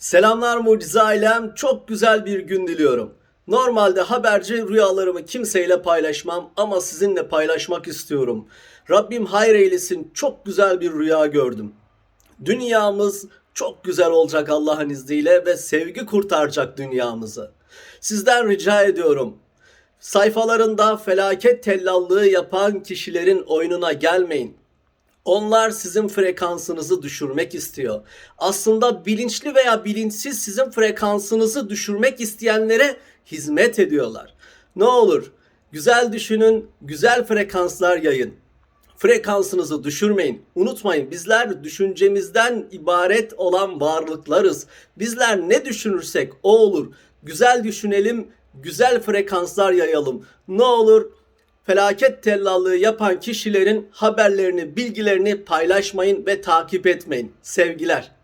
Selamlar mucize ailem. Çok güzel bir gün diliyorum. Normalde haberci rüyalarımı kimseyle paylaşmam ama sizinle paylaşmak istiyorum. Rabbim hayır eylesin. Çok güzel bir rüya gördüm. Dünyamız çok güzel olacak Allah'ın izniyle ve sevgi kurtaracak dünyamızı. Sizden rica ediyorum. Sayfalarında felaket tellallığı yapan kişilerin oyununa gelmeyin. Onlar sizin frekansınızı düşürmek istiyor. Aslında bilinçli veya bilinçsiz sizin frekansınızı düşürmek isteyenlere hizmet ediyorlar. Ne olur güzel düşünün, güzel frekanslar yayın. Frekansınızı düşürmeyin. Unutmayın bizler düşüncemizden ibaret olan varlıklarız. Bizler ne düşünürsek o olur. Güzel düşünelim, güzel frekanslar yayalım. Ne olur felaket tellallığı yapan kişilerin haberlerini, bilgilerini paylaşmayın ve takip etmeyin. Sevgiler.